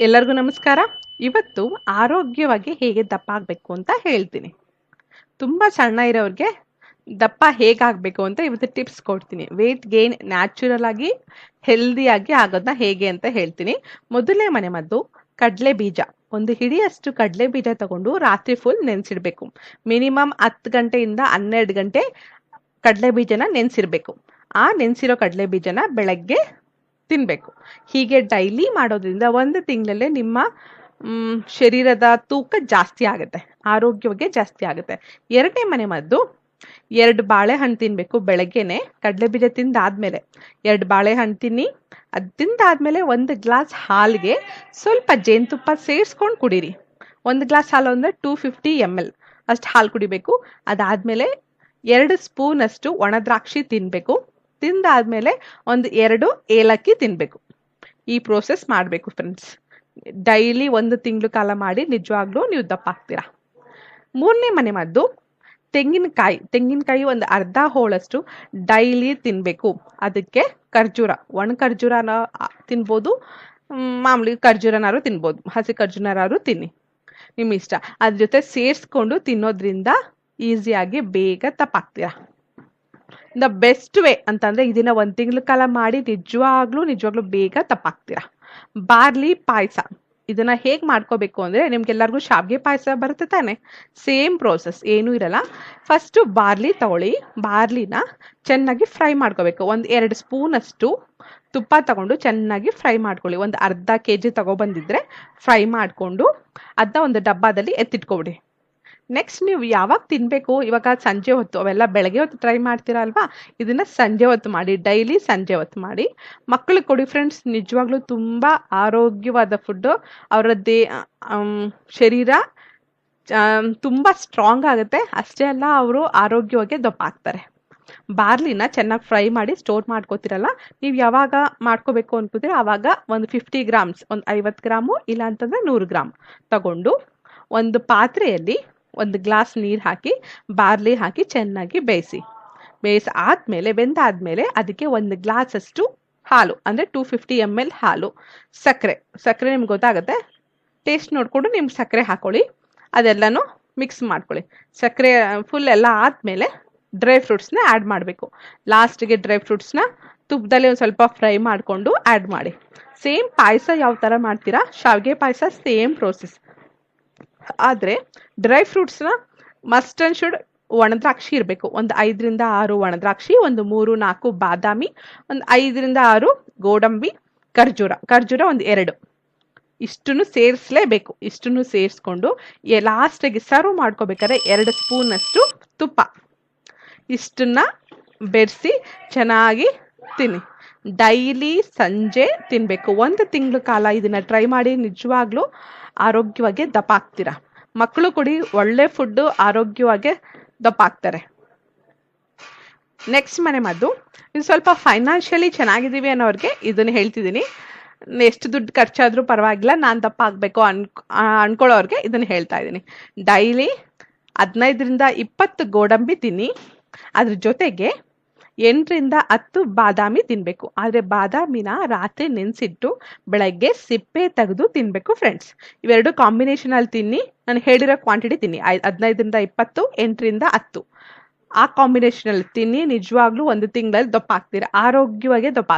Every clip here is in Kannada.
ಎಲ್ಲರಿಗೂ ನಮಸ್ಕಾರ. ಇವತ್ತು ಆರೋಗ್ಯವಾಗಿ ಹೇಗೆ ದಪ್ಪ ಆಗಬೇಕು ಅಂತ ಹೇಳ್ತೀನಿ. ತುಂಬ ಸಣ್ಣ ಇರೋರಿಗೆ ದಪ್ಪ ಹೇಗಾಗಬೇಕು ಅಂತ ಇವತ್ತು ಟಿಪ್ಸ್ ಕೊಡ್ತೀನಿ. ವೇಟ್ ಗೇನ್ ನ್ಯಾಚುರಲ್ ಆಗಿ ಹೆಲ್ದಿಯಾಗಿ ಆಗೋದನ್ನ ಹೇಗೆ ಅಂತ ಹೇಳ್ತೀನಿ. ಮೊದಲನೇ ಮನೆ ಮದ್ದು ಕಡಲೆ ಬೀಜ. ಒಂದು ಹಿಡಿಯಷ್ಟು ಕಡಲೆ ಬೀಜ ತಗೊಂಡು ರಾತ್ರಿ ಫುಲ್ ನೆನೆಸಿಡ್ಬೇಕು. ಮಿನಿಮಮ್ ಹತ್ತು ಗಂಟೆಯಿಂದ ಹನ್ನೆರಡು ಗಂಟೆ ಕಡಲೆ ಬೀಜನ ನೆನೆಸಿರ್ಬೇಕು ಆ ನೆನೆಸಿರೋ ಕಡಲೆ ಬೀಜನ ಬೆಳಗ್ಗೆ ತಿನ್ನಬೇಕು ಹೀಗೆ ಡೈಲಿ ಮಾಡೋದ್ರಿಂದ ಒಂದು ತಿಂಗಳಲ್ಲೇ ನಿಮ್ಮ ಶರೀರದ ತೂಕ ಜಾಸ್ತಿ ಆಗುತ್ತೆ. ಆರೋಗ್ಯವಾಗಿ ಜಾಸ್ತಿ ಆಗುತ್ತೆ. ಎರಡನೇ ಮನೆ ಮದ್ದು, ಎರಡು ಬಾಳೆಹಣ್ಣು ತಿನ್ಬೇಕು ಬೆಳಗ್ಗೆನೆ. ಕಡಲೆ ಬೀಜ ತಿಂದಾದ್ಮೇಲೆ ಎರಡು ಬಾಳೆಹಣ್ಣು ತಿನ್ನಿ. ಅದು ತಿಂದಾದ್ಮೇಲೆ ಒಂದು ಗ್ಲಾಸ್ ಹಾಲಿಗೆ ಸ್ವಲ್ಪ ಜೇನುತುಪ್ಪ ಸೇರಿಸ್ಕೊಂಡು ಕುಡೀರಿ. ಒಂದು ಗ್ಲಾಸ್ ಹಾಲು ಅಂದರೆ ಟೂ ಫಿಫ್ಟಿ ಎಂ ಎಲ್ ಅಷ್ಟು ಹಾಲು ಕುಡಿಬೇಕು. ಅದಾದಮೇಲೆ ಎರಡು ಸ್ಪೂನ್ ಅಷ್ಟು ಒಣ ದ್ರಾಕ್ಷಿ ತಿನ್ನಬೇಕು ತಿಂದಾದ್ಮೇಲೆ ಒಂದು ಎರಡು ಏಲಕ್ಕಿ ತಿನ್ನಬೇಕು ಈ ಪ್ರೋಸೆಸ್ ಮಾಡಬೇಕು ಫ್ರೆಂಡ್ಸ್ ಡೈಲಿ ಒಂದು ತಿಂಗಳು ಕಾಲ ಮಾಡಿ ನಿಜವಾಗ್ಲೂ ನೀವು ದಪ್ಪ ಆಗ್ತೀರಾ. ಮೂರನೇ ಮನೆ ಮದ್ದು ತೆಂಗಿನಕಾಯಿ. ತೆಂಗಿನಕಾಯಿ ಒಂದು ಅರ್ಧ ಹೋಳಷ್ಟು ಡೈಲಿ ತಿನ್ನಬೇಕು ಅದಕ್ಕೆ ಖರ್ಜೂರ. ಒಣ ಖರ್ಜೂರನ ತಿನ್ಬೋದು. ಮಾಮೂಲಿ ಖರ್ಜೂರನಾರು ತಿನ್ಬೋದು. ಹಸಿ ಖರ್ಜೂರನಾರು ತಿನ್ನಿ. ನಿಮ್ಮ ಇಷ್ಟ ಅದ್ರ ಜೊತೆ ಸೇರಿಸ್ಕೊಂಡು ತಿನ್ನೋದ್ರಿಂದ ಈಸಿಯಾಗಿ ಬೇಗ ತಪ್ಪಾಗ್ತೀರಾ ದ ಬೆಸ್ಟ್ ವೇ ಅಂತಂದ್ರೆ ಇದನ್ನ ಒಂದ್ ತಿಂಗಳ ಕಾಲ ಮಾಡಿ ನಿಜವಾಗ್ಲೂ ನಿಜವಾಗ್ಲೂ ಬೇಗ ತಪ್ಪಾಗ್ತೀರಾ? ಬಾರ್ಲಿ ಪಾಯಸ. ಇದನ್ನ ಹೇಗ್ ಮಾಡ್ಕೋಬೇಕು ಅಂದ್ರೆ ನಿಮ್ಗೆಲ್ಲರಿಗೂ ಶಾವ್ಗೆ ಪಾಯಸ ಬರುತ್ತೆ ತಾನೆ. ಸೇಮ್ ಪ್ರೋಸೆಸ್, ಏನೂ ಇರಲ್ಲ. ಫಸ್ಟ್ ಬಾರ್ಲಿ ತಗೊಳ್ಳಿ ಬಾರ್ಲಿನ ಚೆನ್ನಾಗಿ ಫ್ರೈ ಮಾಡ್ಕೋಬೇಕು. ಒಂದ್ ಎರಡು ಸ್ಪೂನ್ ಅಷ್ಟು ತುಪ್ಪ ತಗೊಂಡು ಚೆನ್ನಾಗಿ ಫ್ರೈ ಮಾಡ್ಕೊಳ್ಳಿ. ಒಂದು ಅರ್ಧ ಕೆ ಜಿ ತಗೊಬಂದಿದ್ರೆ ಫ್ರೈ ಮಾಡಿಕೊಂಡು ಅದನ್ನ ಒಂದು ಡಬ್ಬಾದಲ್ಲಿ ಎತ್ತಿಟ್ಕೊಬಿಡಿ. ನೆಕ್ಸ್ಟ್ ನೀವು ಯಾವಾಗ ತಿನ್ಬೇಕು? ಇವಾಗ ಸಂಜೆ ಹೊತ್ತು, ಅವೆಲ್ಲ ಬೆಳಗ್ಗೆ ಹೊತ್ತು ಟ್ರೈ ಮಾಡ್ತೀರಾ ಅಲ್ವಾ ಇದನ್ನ ಸಂಜೆ ಹೊತ್ತು ಮಾಡಿ ಡೈಲಿ ಸಂಜೆ ಹೊತ್ತು ಮಾಡಿ. ಮಕ್ಕಳಿಗೆ ಕೊಡಿ ಫ್ರೆಂಡ್ಸ್ ನಿಜವಾಗ್ಲೂ ತುಂಬಾ ಆರೋಗ್ಯವಾದ ಫುಡ್ ಅವರ ದೇ ಶರೀರ ತುಂಬಾ ಸ್ಟ್ರಾಂಗ್ ಆಗುತ್ತೆ. ಅಷ್ಟೇ ಅಲ್ಲ, ಅವರು ಆರೋಗ್ಯವಾಗಿ ದಪ್ಪ ಆಗ್ತಾರೆ. ಬಾರ್ಲಿನ ಚೆನ್ನಾಗಿ ಫ್ರೈ ಮಾಡಿ ಸ್ಟೋರ್ ಮಾಡ್ಕೋತಿರಲ್ಲ? ನೀವು ಯಾವಾಗ ಮಾಡ್ಕೋಬೇಕು ಅನ್ಕೋತೀರ ಆವಾಗ ಒಂದು ಫಿಫ್ಟಿ ಗ್ರಾಮ್ಸ್ ಒಂದು ಐವತ್ತು ಗ್ರಾಮು ಇಲ್ಲ ಅಂತಂದ್ರೆ ನೂರು ಗ್ರಾಮ್ ತಗೊಂಡು, ಒಂದು ಪಾತ್ರೆಯಲ್ಲಿ ಒಂದು ಗ್ಲಾಸ್ ನೀರು ಹಾಕಿ, ಬಾರ್ಲಿ ಹಾಕಿ ಚೆನ್ನಾಗಿ ಬೇಯಿಸಿ. ಬೇಯಿಸಿ ಆದಮೇಲೆ, ಬೆಂದಾದಮೇಲೆ ಅದಕ್ಕೆ ಒಂದು ಗ್ಲಾಸಷ್ಟು ಹಾಲು, ಅಂದರೆ ಟೂ ಫಿಫ್ಟಿ ಎಂ ಎಲ್ ಹಾಲು. ಸಕ್ಕರೆ ಸಕ್ಕರೆ ನಿಮ್ಗೆ ಗೊತ್ತಾಗುತ್ತೆ? ಟೇಸ್ಟ್ ನೋಡಿಕೊಂಡು ನಿಮ್ಗೆ ಸಕ್ಕರೆ ಹಾಕೊಳ್ಳಿ. ಅದೆಲ್ಲನೂ ಮಿಕ್ಸ್ ಮಾಡ್ಕೊಳ್ಳಿ. ಸಕ್ಕರೆ ಫುಲ್ ಎಲ್ಲ ಆದಮೇಲೆ ಡ್ರೈ ಫ್ರೂಟ್ಸ್ನ ಆ್ಯಡ್ ಮಾಡಬೇಕು. ಲಾಸ್ಟಿಗೆ ಡ್ರೈ ಫ್ರೂಟ್ಸ್ನ ತುಪ್ಪದಲ್ಲಿ ಒಂದು ಸ್ವಲ್ಪ ಫ್ರೈ ಮಾಡಿಕೊಂಡು ಆ್ಯಡ್ ಮಾಡಿ. ಸೇಮ್ ಪಾಯಸ ಯಾವ ಥರ ಮಾಡ್ತೀರಾ? ಶಾವಿಗೆ ಪಾಯಸ, ಸೇಮ್ ಪ್ರೋಸೆಸ್. ಆದರೆ ಡ್ರೈ ಫ್ರೂಟ್ಸ್ನ ಮಸ್ಟ್ ಅಂಡ್ ಶುಡ್ ಒಣದ್ರಾಕ್ಷಿ ಇರಬೇಕು. ಒಂದು ಐದರಿಂದ ಆರು ಒಣದ್ರಾಕ್ಷಿ, ಒಂದು ಮೂರು ನಾಲ್ಕು ಬಾದಾಮಿ, ಒಂದು ಐದರಿಂದ ಆರು ಗೋಡಂಬಿ, ಖರ್ಜೂರ. ಖರ್ಜೂರ ಒಂದು ಎರಡು. ಇಷ್ಟನ್ನು ಸೇರಿಸಲೇಬೇಕು. ಇಷ್ಟನ್ನು ಸೇರಿಸ್ಕೊಂಡು ಲಾಸ್ಟಿಗೆ ಸರ್ವ್ ಮಾಡ್ಕೋಬೇಕಾದ್ರೆ ಎರಡು ಸ್ಪೂನಷ್ಟು ತುಪ್ಪ. ಇಷ್ಟನ್ನ ಬೆರೆಸಿ ಚೆನ್ನಾಗಿ ತಿನ್ನಿ. ಡೈಲಿ ಸಂಜೆ ತಿನ್ನಬೇಕು ಒಂದು ತಿಂಗಳ ಕಾಲ ಇದನ್ನ ಟ್ರೈ ಮಾಡಿ ನಿಜವಾಗ್ಲೂ ಆರೋಗ್ಯವಾಗಿ ದಪ್ಪ ಆಗ್ತೀರಾ ಮಕ್ಕಳು ಕೊಡಿ, ಒಳ್ಳೆ ಫುಡ್ಡು ಆರೋಗ್ಯವಾಗಿ ದಪ್ಪ ಆಗ್ತಾರೆ ನೆಕ್ಸ್ಟ್ ಮನೆ ಮದ್ದು ಇದು ಸ್ವಲ್ಪ ಫೈನಾನ್ಷಿಯಲಿ ಚೆನ್ನಾಗಿದ್ದೀವಿ ಅನ್ನೋರಿಗೆ ಇದನ್ನ ಹೇಳ್ತಿದ್ದೀನಿ. ಎಷ್ಟು ದುಡ್ಡು ಖರ್ಚಾದರೂ ಪರವಾಗಿಲ್ಲ, ನಾನು ದಪ್ಪ ಆಗಬೇಕು ಅನ್ ಅನ್ಕೊಳ್ಳೋರಿಗೆ ಇದನ್ನು ಹೇಳ್ತಾ ಇದ್ದೀನಿ. ಡೈಲಿ ಹದಿನೈದರಿಂದ ಇಪ್ಪತ್ತು ಗೋಡಂಬಿ ತಿನ್ನಿ. ಅದ್ರ ಜೊತೆಗೆ ಎಂಟರಿಂದ ಹತ್ತು ಬಾದಾಮಿ ತಿನ್ನಬೇಕು ಆದರೆ ಬಾದಾಮಿನ ರಾತ್ರಿ ನೆನೆಸಿಟ್ಟು ಬೆಳಗ್ಗೆ ಸಿಪ್ಪೆ ತೆಗೆದು ತಿನ್ನಬೇಕು ಫ್ರೆಂಡ್ಸ್ ಇವೆರಡು ಕಾಂಬಿನೇಷನ್ ಅಲ್ಲಿ ತಿನ್ನಿ. ನಾನು ಹೇಳಿರೋ ಕ್ವಾಂಟಿಟಿ ತಿನ್ನಿ. ಹದಿನೈದರಿಂದ ಇಪ್ಪತ್ತು, ಎಂಟರಿಂದ ಹತ್ತು. ಆ ಕಾಂಬಿನೇಷನ್ ಅಲ್ಲಿ ತಿನ್ನಿ. ನಿಜವಾಗ್ಲೂ ಒಂದು ತಿಂಗಳಲ್ಲಿ ದಪ್ಪ ಆಗ್ತೀರಾ? ಆರೋಗ್ಯವಾಗಿ ದಪ್ಪ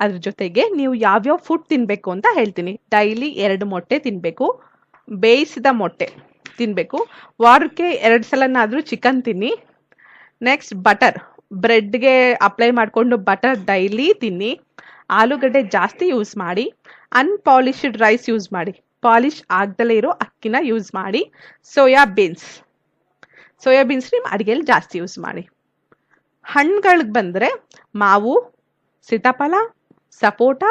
ಅದ್ರ ಜೊತೆಗೆ ನೀವು ಯಾವ್ಯಾವ ಫುಡ್ ತಿನ್ನಬೇಕು ಅಂತ ಹೇಳ್ತೀನಿ. ಡೈಲಿ ಎರಡು ಮೊಟ್ಟೆ ತಿನ್ನಬೇಕು ಬೇಯಿಸಿದ ಮೊಟ್ಟೆ ತಿನ್ನಬೇಕು ವಾರಕ್ಕೆ ಎರಡು ಸಲನಾದರೂ ಚಿಕನ್ ತಿನ್ನಿ. ನೆಕ್ಸ್ಟ್ ಬಟರ್ ಬ್ರೆಡ್ಗೆ ಅಪ್ಲೈ ಮಾಡಿಕೊಂಡು ಬಟರ್ ಡೈಲಿ ತಿನ್ನಿ. ಆಲೂಗಡ್ಡೆ ಜಾಸ್ತಿ ಯೂಸ್ ಮಾಡಿ. ಅನ್ಪಾಲಿಶ್ಡ್ ರೈಸ್ ಯೂಸ್ ಮಾಡಿ. ಪಾಲಿಶ್ ಆಗ್ದಲೇ ಇರೋ ಅಕ್ಕಿನ ಯೂಸ್ ಮಾಡಿ. ಸೋಯಾ ಬೀನ್ಸ್ ಸೋಯಾ ಬೀನ್ಸ್ ನಿಮ್ಮ ಅಡುಗೆಯಲ್ಲಿ ಜಾಸ್ತಿ ಯೂಸ್ ಮಾಡಿ. ಹಣ್ಣುಗಳಿಗೆ ಬಂದರೆ ಮಾವು, ಸೀತಾಫಲ, ಸಪೋಟ,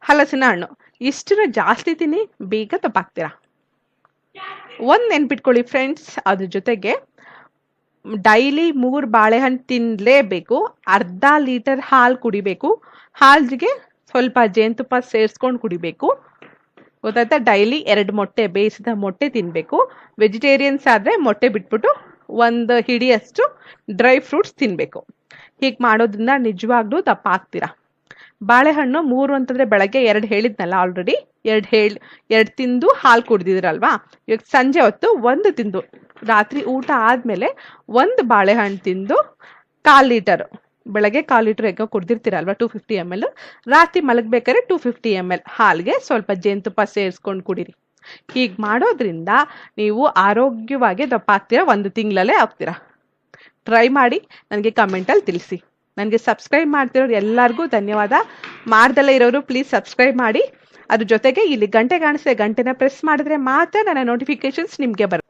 ಹಲಸಿನ ಹಣ್ಣು. ಇಷ್ಟನ್ನ ಜಾಸ್ತಿ ತಿನ್ನಿ, ಬೇಗ ತಪ್ಪಾಗ್ತೀರಾ? ಒಂದು ನೆನ್ಪಿಟ್ಕೊಳ್ಳಿ ಫ್ರೆಂಡ್ಸ್ ಅದ್ರ ಜೊತೆಗೆ ಡೈಲಿ ಮೂರು ಬಾಳೆಹಣ್ಣು ತಿನ್ನಲೇಬೇಕು ಅರ್ಧ ಲೀಟರ್ ಹಾಲು ಕುಡಿಬೇಕು. ಹಾಲಿಗೆ ಸ್ವಲ್ಪ ಜೇನುತುಪ್ಪ ಸೇರಿಸ್ಕೊಂಡು ಕುಡಿಬೇಕು. ಗೊತ್ತಾಯ್ತಾ? ಡೈಲಿ ಎರಡು ಮೊಟ್ಟೆ, ಬೇಯಿಸಿದ ಮೊಟ್ಟೆ ತಿನ್ನಬೇಕು ವೆಜಿಟೇರಿಯನ್ಸ್ ಆದರೆ ಮೊಟ್ಟೆ ಬಿಟ್ಬಿಟ್ಟು ಒಂದು ಹಿಡಿಯಷ್ಟು ಡ್ರೈ ಫ್ರೂಟ್ಸ್ ತಿನ್ನಬೇಕು ಹೀಗೆ ಮಾಡೋದ್ರಿಂದ ನಿಜವಾಗ್ಲೂ ದಪ್ಪ ಆಗ್ತೀರಾ ಬಾಳೆಹಣ್ಣು ಮೂರು ಅಂತಂದ್ರೆ ಬೆಳಗ್ಗೆ ಎರಡು ಹೇಳಿದ್ನಲ್ಲ ಆಲ್ರೆಡಿ ಎರಡು ಹೇಳಿ, ಎರಡು ತಿಂದು ಹಾಲು ಕುಡ್ದಿದ್ರಲ್ವಾ? ಇವಾಗ ಸಂಜೆ ಹೊತ್ತು ಒಂದು ತಿಂದು ರಾತ್ರಿ ಊಟ ಆದ್ಮೇಲೆ ಒಂದು ಬಾಳೆಹಣ್ಣು ತಿಂದು ಕಾಲು ಲೀಟರ್, ಬೆಳಗ್ಗೆ ಕಾಲು ಲೀಟರ್ ಎಗ್ಗೋ ಕುಡ್ದಿರ್ತೀರಲ್ವ ಟೂ ಫಿಫ್ಟಿ ಎಂ ಎಲ್ ರಾತ್ರಿ ಮಲಗ್ಬೇಕಾದ್ರೆ ಟೂ ಫಿಫ್ಟಿ ಎಂ ಎಲ್ ಹಾಲಿಗೆ ಸ್ವಲ್ಪ ಜೇನುತುಪ್ಪ ಸೇರಿಸ್ಕೊಂಡು ಕುಡೀರಿ. ಹೀಗೆ ಮಾಡೋದ್ರಿಂದ ನೀವು ಆರೋಗ್ಯವಾಗಿ ದಪ್ಪ ಆಗ್ತೀರಾ, ಒಂದು ತಿಂಗಳಲ್ಲೇ ಆಗ್ತೀರಾ? ಟ್ರೈ ಮಾಡಿ ನನಗೆ ಕಮೆಂಟಲ್ಲಿ ತಿಳಿಸಿ. ನನಗೆ ಸಬ್ಸ್ಕ್ರೈಬ್ ಮಾಡ್ತಿರೋರು ಎಲ್ಲರಿಗೂ ಧನ್ಯವಾದ. ಮಾಡ್ದಲ್ಲೇ ಇರೋರು ಪ್ಲೀಸ್ ಸಬ್ಸ್ಕ್ರೈಬ್ ಮಾಡಿ. ಅದ್ರ ಜೊತೆಗೆ ಇಲ್ಲಿ ಗಂಟೆ ಕಾಣಿಸ್ತೇ ಗಂಟೆನ ಪ್ರೆಸ್ ಮಾಡಿದ್ರೆ ಮಾತ್ರ ನನ್ನ ನೋಟಿಫಿಕೇಶನ್ಸ್ ನಿಮಗೆ ಬರುತ್ತೆ.